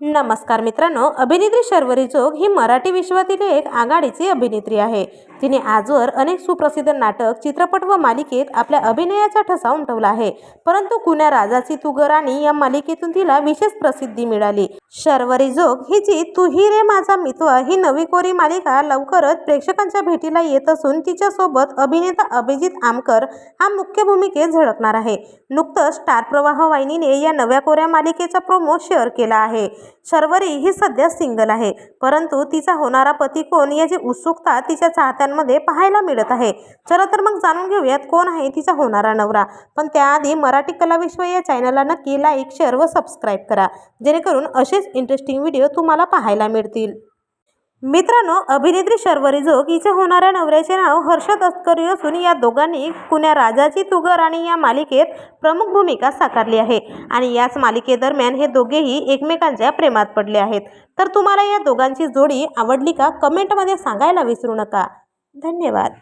नमस्कार मित्रांनो अभिनेत्री शर्वरी जोग ही मराठी विश्वातील एक आघाडीची अभिनेत्री आहे. तिने आजवर अनेक सुप्रसिद्ध नाटक चित्रपट व मालिकेत आपल्या अभिनयाचा ठसा उमटवला आहे. परंतु कुण्या राजाची तुगराणी या मालिकेतून तिला विशेष प्रसिद्धी मिळाली. शर्वरी जोग हिची तू ही रे माझा मित्र ही नवी कोरी मालिका लवकरच प्रेक्षकांच्या भेटीला येत असून तिच्यासोबत अभिनेता अभिजित आमकर हा मुख्य भूमिकेत झळकणार आहे. नुकतंच स्टार प्रवाह वाहिनीने या नव्या कोऱ्या मालिकेचा प्रोमो शेअर केला आहे. शर्वरी ही सध्या सिंगल आहे. परंतु तिचा होणारा पती कोण याची उत्सुकता तिच्या चाहत्यांमध्ये पाहायला मिळत आहे. चला तर मग जाणून घेऊयात कोण आहे तिचा होणारा नवरा. पण त्याआधी मराठी कलाविश्व या चॅनलला नक्की लाईक शेअर व सबस्क्राईब करा. जेणेकरून असेच इंटरेस्टिंग व्हिडिओ तुम्हाला पाहायला मिळतील. मित्रांनो अभिनेत्री शर्वरी जोग हिच्या होणाऱ्या नवऱ्याचे नाव हर्षद अस्करी असून या दोघांनी कुण्या राजाची तुगर आणि या मालिकेत प्रमुख भूमिका साकारली आहे. आणि याच मालिकेदरम्यान हे दोघेही एकमेकांच्या प्रेमात पडले आहेत. तर तुम्हाला या दोघांची जोडी आवडली का? कमेंटमध्ये सांगायला विसरू नका. धन्यवाद.